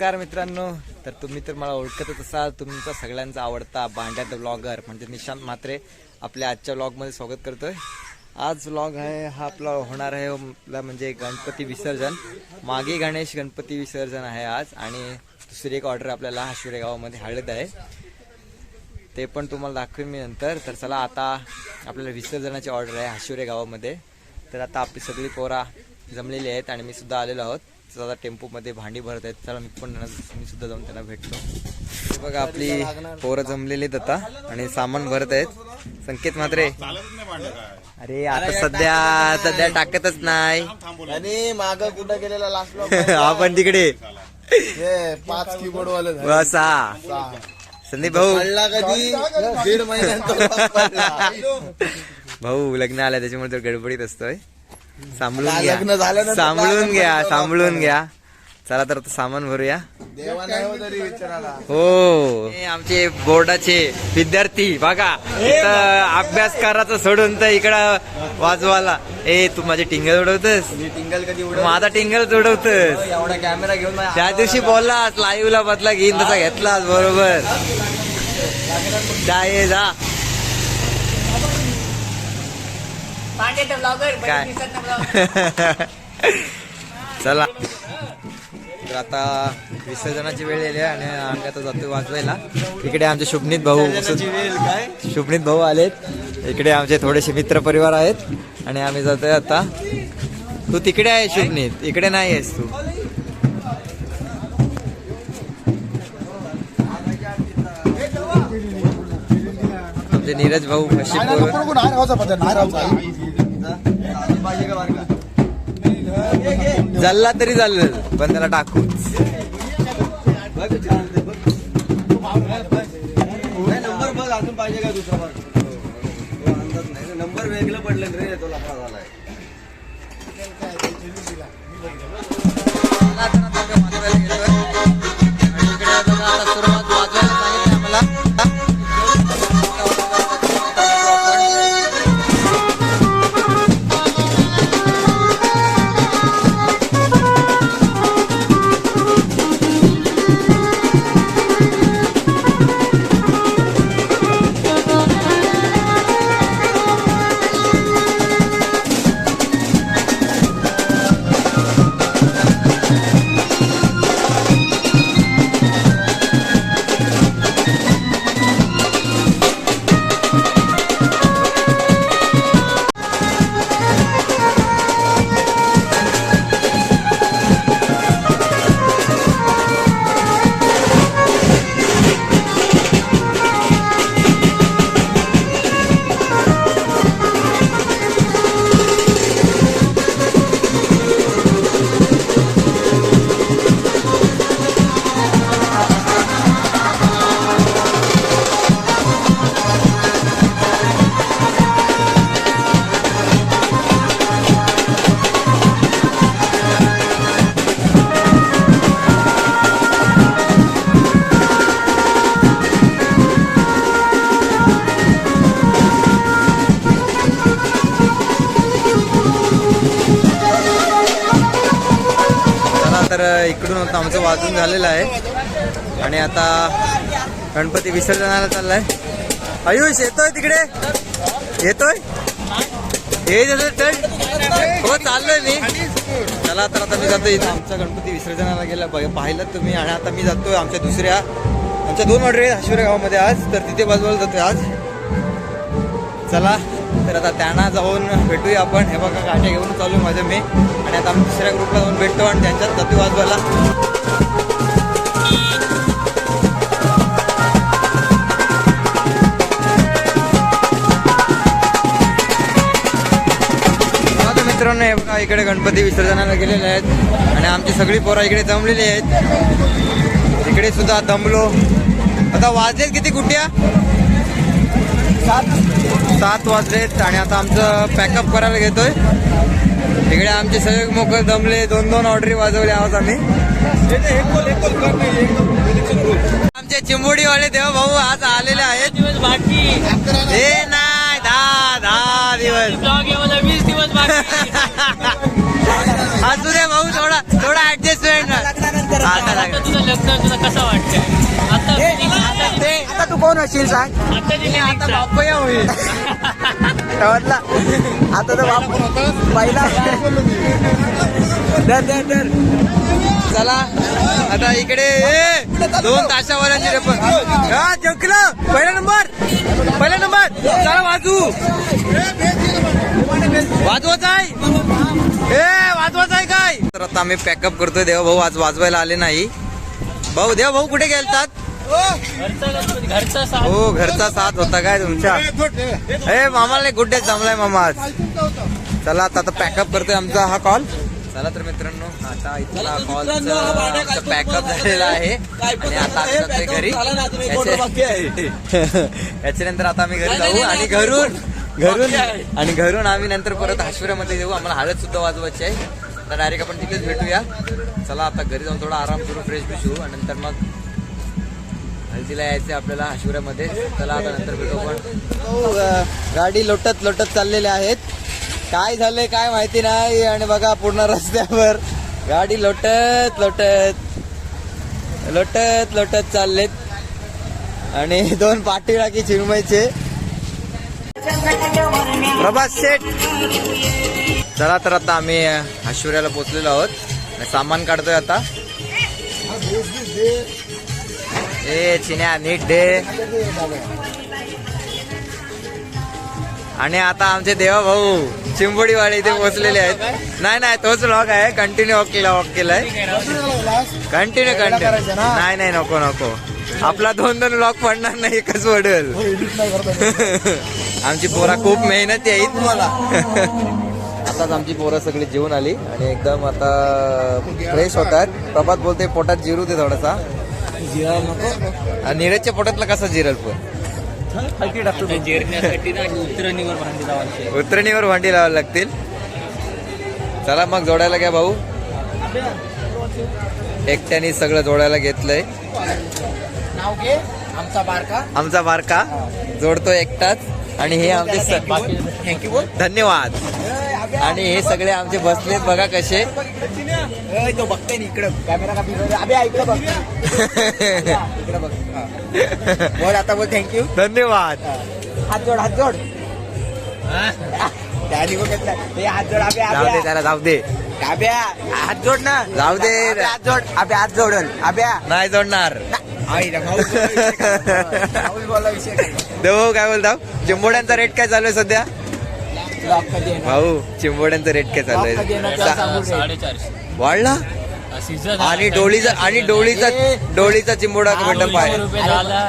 नमस्कार मित्रांनो. तर तुम्ही तर मला ओळखतच असाल तुमचा सगळ्यांचा आवडता बांड्यात ब्लॉगर म्हणजे निशांत मात्रे आपल्या आजच्या ब्लॉगमध्ये स्वागत करतोय. आज ब्लॉग आहे हा आपला होणार आहे आपला म्हणजे गणपती विसर्जन. मागे गणेश गणपती विसर्जन आहे आज आणि दुसरी एक ऑर्डर आपल्याला हाशिवरे गावामध्ये हळद आहे. ते पण तुम्हाला दाखवेन मी नंतर. तर चला आता आपल्याला विसर्जनाची ऑर्डर आहे हाशिवरे गावामध्ये तर आता आपली सगळी पोरा जमलेली आहेत आणि मी सुद्धा आलेलो आहोत. तर आता टेम्पोमध्ये भांडी भरत आहेत. चला मी पण मी सुद्धा जाऊन त्यांना भेटतो. हे बघा आपली पोरं जमलेली आता आणि सामान भरत आहेत. संकेत मात्रे. अरे आता सध्या सध्या टाकतच नाही. आणि माग कुठं गेलेला लास्ट आपण तिकडे. पाच कीबोर्ड वाले. बसा. संदीप भाऊ. कधी? दीड महिन्यानंतर पडला. भाऊ लग्न आलं त्याच्यामुळे तो गडबडीत असतोय. सांभाळून घ्या. लग्न झाल्यानंतर सांभाळून घ्या सांभाळून घ्या. चला तर आता सामान भरूया. देवा नाही हो तरी हो. हे आमचे बोर्डाचे विद्यार्थी बघा. इथं अभ्यास करायचं सोडून तर इकडं वाजवाला ए तू माझे टिंगल उडवतस टिंगल कधी माझा टिंगल उडवतस एवढा कॅमेरा घेऊन माझ्या त्या दिवशी बोललास लाईव्ह ला बदला घेईन तसा घेतलास बरोबर. जा ये जा. काय? चला. तर आता विसर्जनाची वेळ आली आहे आणि आम्ही आता जातोय वाजवायला. इकडे आमचे शुभनीत भाऊ काय? शुभनीत भाऊ आलेत. इकडे आमचे थोडेसे मित्र परिवार आहेत आणि आम्ही जातोय आता. तू तिकडे आहे शुभनीत. इकडे नाही आहेस तू. आमचे नीरज भाऊ कशी पोरं जल्ला तरी चालेल पण त्याला टाकू. नंबर बघ अजून पाहिजे का दुसरा अंदाज नाही नंबर वेगळं पडलं रे तो लफा झालाय. चला इकडून आता आमचं वाजून झालेलं आहे. आणि आता गणपती विसर्जनाला चाललाय. आयुष येतोय तिकडे? येतोय? हे हो चाललोय मी. चला तर आता मी जातो इथं. आमचा गणपती विसर्जनाला गेला. ब- पाहिलं तुम्ही आणि आता मी जातोय आमच्या दुसऱ्या आमच्या दोन ऑर्डर आहेत हाशिवरे गावामध्ये आज. तर तिथे बाजूला जातोय आज. चला. तर आता त्यांना जाऊन भेटूया आपण. हे बघा गाठ्या घेऊन चालू माझं मी. आणि आता आम्ही दुसऱ्या ग्रुपला जाऊन भेटतो आणि त्यांच्यात जातो वाजवायला मित्रांनो हे बघा इकडे गणपती विसर्जनाला गेलेले आहेत. आणि आमची सगळी पोरं इकडे जमलेली आहेत. इकडे सुद्धा दमलो. आता वाजलेत किती कुठ्या सात वाजलेत आणि आता आमचं पॅकअप करायला घेतोय इकडे आमचे सगळे मोकळ दमले दोन दोन ऑर्डरी वाजवले आहोत आम्ही आमचे चिंबोडीवाले देव भाऊ आज आलेले आहेत दिवस बाकी हे नाही दहा दहा दिवस वीस दिवस असू दे भाऊ थोडा थोडा ऍडजस्टमेंट आता तुझं लग्न तुला कसं वाटतंय आता कोण होशील सांग? आता बापया होईल. तर बाप पहिला दर दर दर चला आता इकडे दोन ताशावाल्यांची रे पण हा जिंकलं. पहिला नंबर. पहिला नंबर. चला वाजू. वाजवाच आहे. ए वाजवाच आहे काय? तर आता आम्ही पॅकअप करतोय. देवा भाऊ आज वाजवायला आले नाही. भाऊ देवा भाऊ कुठे गेलतात? घरचा गणपती घरचा साथ हो घरचा साथ होता काय तुमच्या? ए मामाला गुड्डे जमलाय मामा आज. चला आता आता पॅकअप करतोय आमचा हा कॉल चला तर मित्रांनो आता इथला कॉल पॅकअप झालेला आहे. आणि आता आम्ही घरी याच्या- याच्यानंतर आता आम्ही घरी जाऊ आणि घरून घरून आणि घरून आम्ही नंतर परत आश्वर्यामध्ये येऊ आम्हाला हळद सुद्धा वाजवायची आहे. तर डायरेक्ट आपण तिथेच भेटूया. चला आता घरी जाऊन थोडा आराम करू फ्रेश बिश होऊ आणि नंतर मग हल्दीला यायचं आपल्याला आशिवऱ्यामध्ये चला आता नंतर भेटू पण हो, गाडी लोटत लोटत चाललेल्या आहेत. काय झालंय काय माहिती नाही आणि बघा पूर्ण रस्त्यावर. गाडी लोटत लोटत लोटत लोटत चाललेत. आणि दोन पाठीराखी चिरमयचे प्रभास शेठ. चला तर आता आम्ही आश्वर्याला पोचलेलो आहोत. सामान काढतोय आता. ए चिन्या नीट दे. आणि आता आमचे देवा भाऊ चिंबोडीवाडे इथे पोहोचलेले आहेत. नाही नाही तोच लॉक आहे. कंटिन्यू वॉक केला वॉक केलाय. कंटिन्यू कंटिन्यू नाही नाही नको नको. आपला दोन दोन लॉक पडणार नाही एकच पडेल. आमची पोरा खूप मेहनती येईल तुम्हाला आताच आमची पोरं सगळी जेवून आली आणि एकदम आता फ्रेश होतात. प्रभात बोलते पोटात जिरू दे थोडासा. नीरजच्या पोटातला कसा जिरल पण? आता जिरण्यासाठी ना उतरणीवर भांडी लावायची उतरणीवर भांडी लावायला लागतील. चला मग जोडायला घ्या भाऊ. एकट्याने सगळं जोडायला घेतलंय. नाव घे. आमचा बारका. आमचा बारका. जोडतो एकटाच. आणि हे आमचे थँक्यू बोल. धन्यवाद. आणि हे सगळे आमचे बसलेत बघा कसे. ए, तो बघते ना इकडं. कॅमेरा का फिरवला? अबे इकडं बघ. इकडं बघ. हा. बोल आता बोल. थँक्यू धन्यवाद. हात जोड हात जोड. त्याला जाऊ दे. अब्या हात जोड ना. जाऊ दे. अबे, हात जोड. अबे हात जोडल अब्या नाही जोडणार. आई रे, भाऊ बोला विषय विषय काय? बोलता? चिंबोड्यांचा रेट काय चालू आहे सध्या? लॉक कधी येणार? भाऊ चिंबोड्यांचा रेट काय चालू लॉक कधी येणार? आहे त्याला सांगू रे. वाढला? आणि डोळीचा आणि डोळीचा डोळीचा चिंबोडा भेटत पाय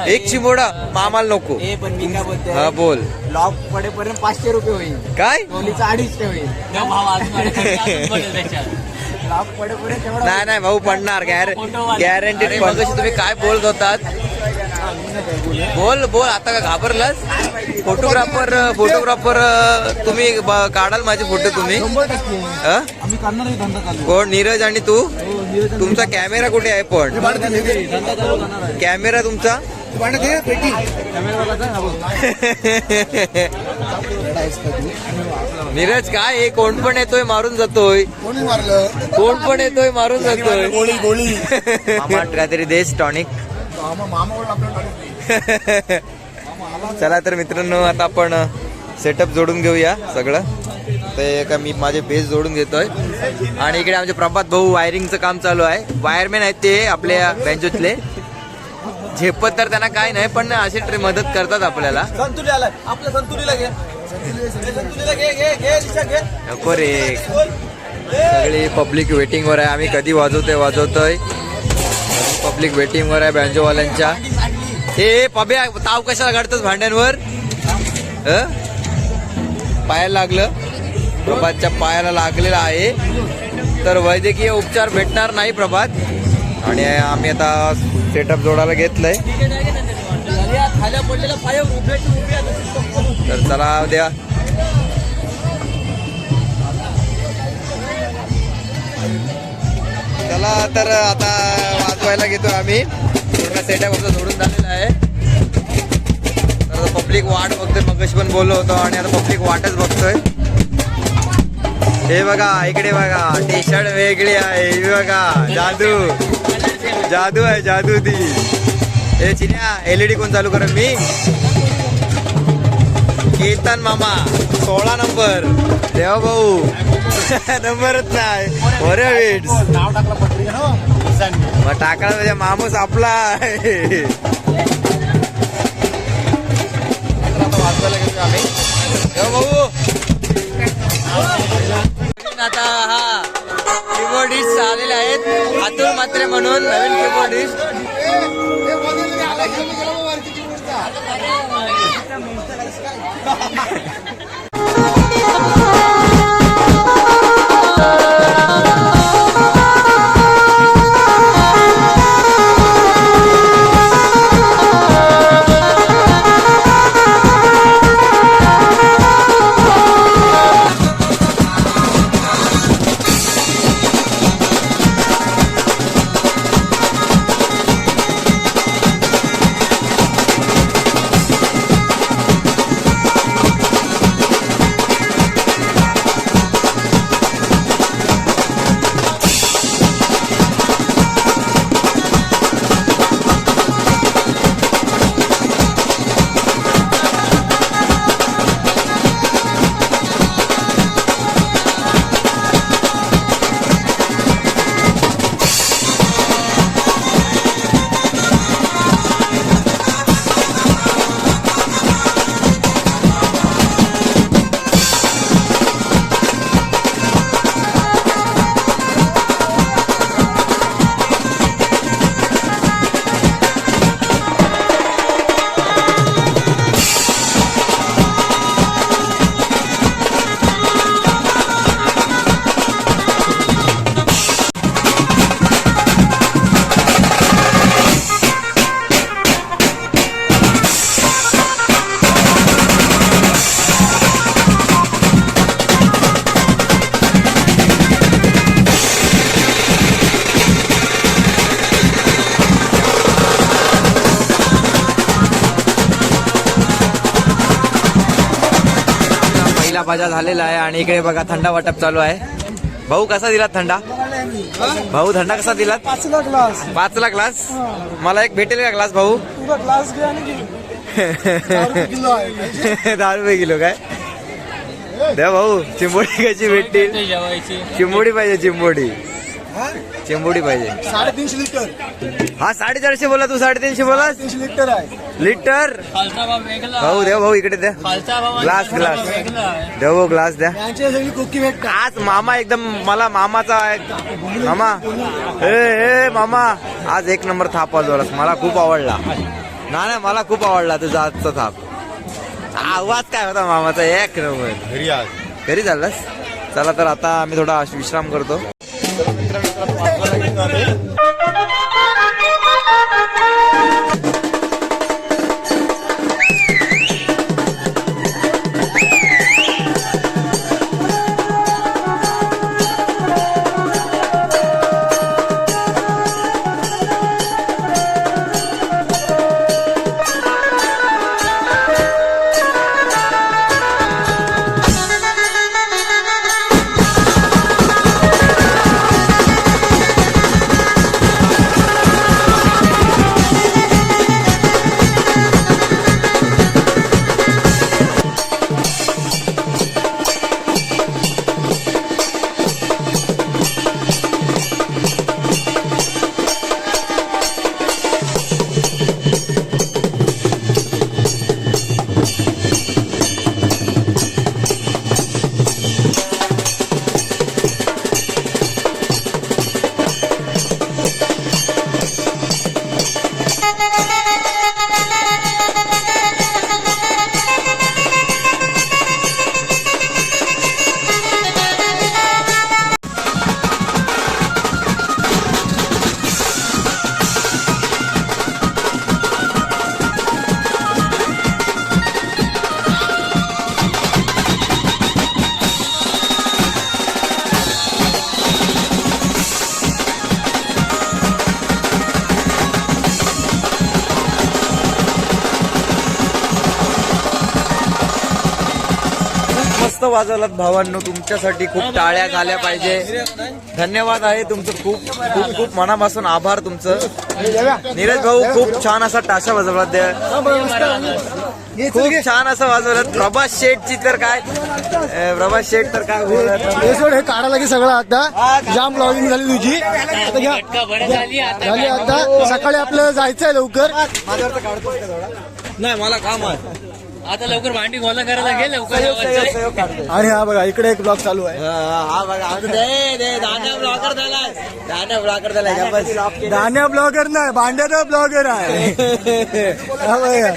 एक चिंबोडा मामाला नको. हा बोल. लॉक पडेपर्यंत पाचशे रुपये होईल. काय? टोलीचा अडीचशे होईल. नाही नाही भाऊ पडणार. गॅरंटी मगाशी तुम्ही काय बोलत होतात? बोल बोल आता का घाबरलास? फोटोग्राफर फोटोग्राफर तुम्ही काढाल माझे फोटो तुम्ही. कोण? नीरज आणि तू? तुमचा कॅमेरा कुठे आहे पण? कॅमेरा तुमचा. नीरज काय हे कोण पण येतोय मारून जातोय. कोणी पण येतोय मारून जातोय. काहीतरी देश टॉनिक. मामा. चला तर मित्रांनो आता आपण सेटअप जोडून घेऊया सगळं. ते का मी माझे बेस जोडून घेतोय. आणि इकडे आमचे प्रभात भाऊ वायरिंगचं काम चालू आहे. वायरमॅन आहेत ते आपल्या बँजोतले झेपत तर त्यांना काय नाही पण असे ट्रे मदत करतात आपल्याला. नको रे. सगळी पब्लिक वेटिंग वर आहे. आम्ही कधी वाजवतोय वाजवतोय. पब्लिक वेटिंग वर आहे बँजोवाल्यांच्या हे पब्या ताव कशाला काढतोस भांड्यांवर? पायाला लागलं. प्रभातच्या पायाला लागलेलं आहे. तर वैद्यकीय उपचार भेटणार नाही प्रभात. आणि आम्ही आता सेटअप जोडायला घेतलंय. तर चला द्या. चला तर आता वाजवायला घेतो आम्ही. सगळा सेटअप आपलं जोडून झालेला आहे. तर पब्लिक वाट बघतोय. मगश पण बोललो होतो आणि आता पब्लिक वाटच बघतोय. हे बघा इकडे बघा टी शर्ट वेगळी आहे. हे बघा जादू. जादू आहे जादू ती. हे चिन्या एलईडी कोण चालू कर मी. केतन मामा सोळा नंबर. देवा भाऊ नंबरच नाही. बरे वेट नाव टाकलं हो. मग टाकला म्हणजे माणूस आपला. आता वाजवायला गेलो आम्ही देवा भाऊ आता हा कीबोर्डिस्ट आलेले आहेत अतुल मात्रे म्हणून नवीन कीबोर्डिस्ट बाजा झालेला आहे आणि इकडे बघा थंडा वाटप चालू आहे. भाऊ कसा दिलात थंडा? भाऊ थंडा कसा दिलात? पाचला ग्लास पाचला ग्लास मला एक भेटेल का ग्लास भाऊ? तुझा ग्लास दहा रुपये किलो काय? द्या भाऊ चिंबोडी कशी भेटतील? चिंबोडी पाहिजे चिंबोडी. चिंबोडी पाहिजे. साडेतीनशे लिटर. हा साडेचारशे बोला तू साडेतीनशे बोला तीनशे लिटर आहे. लिटर? खालचा भाव वेगळा. भाऊ द्या भाऊ इकडे द्या. खालचा भाव आणि ग्लास, वरचा ग्लास. वेगळा आहे. द्या भाऊ ग्लास द्या. यांची सगळी कुकी भेटतात. आज मामा एकदम मला मामाचा एक- मामा. ए ए मामा. आज एक नंबर थाप वाजवलास. मला खूप आवडला. ना ना मला खूप आवडला तुझा आजचा थाप. आवाज काय होता मामाचा? एक नंबर. घरी आज. घरी चाललास? चला तर आता आम्ही थोडा विश्राम करतो. Thank you. मस्त वाजवलात भावांनो तुमच्यासाठी खूप टाळ्या झाल्या पाहिजे. धन्यवाद आहे तुमचं खूप खूप खूप मनापासून आभार तुमचं. नीरज भाऊ खूप छान असा टाशा वाजवला खूप छान असं वाजवलं. प्रभास शेठची तर काय? प्रभास शेठ तर काय बोलत हे सोड हे काढायला की सगळं आता. जाम ब्लॉगिंग झाली तुझी. झाली आता झाली आता. सकाळी आपल्याला जायचंय लवकर. नाही मला काम आहे. आता लवकर भांडी गोला करायला लागेल लवकर. आणि हा बघा इकडे एक ब्लॉग चालू आहे. हा बघा आता दे दे दादा ब्लॉगर झालाय. दादा ब्लॉगर झालाय का बस. दाण्या ब्लॉगर नाही भांड्याचा ब्लॉगर आहे. हा बघा.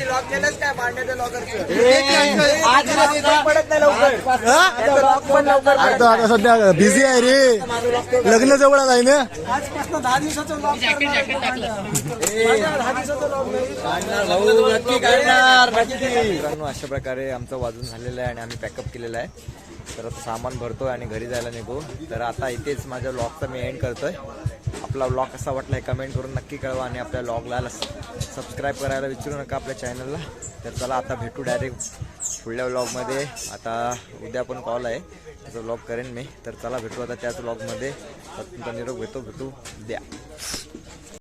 हा? अरे तो आता सध्या बिझी आहे रे. लग्न जवळ आलाय ना? भाऊ नक्की काढणार मित्रांनो अशा प्रकारे आमचं वाजून झालेलं आहे आणि आम्ही पॅकअप केलेलं आहे. तर आता सामान भरतोय आणि घरी जायला निघू. तर आता इथेच माझ्या ब्लॉगचा मी एंड करतोय. आपला ब्लॉग कसा वाटला आहे कमेंट करून नक्की कळवा आणि आपल्या ब्लॉगला सबस्क्राईब करायला विचारू नका आपल्या चॅनलला तर चला आता भेटू डायरेक्ट पुढल्या ब्लॉगमध्ये आता उद्या पण कॉल आहे. त्याचा ब्लॉग करेन मी. तर चला भेटू आता त्याच ब्लॉगमध्ये तुमचा निरोप घेतो भेटू. द्या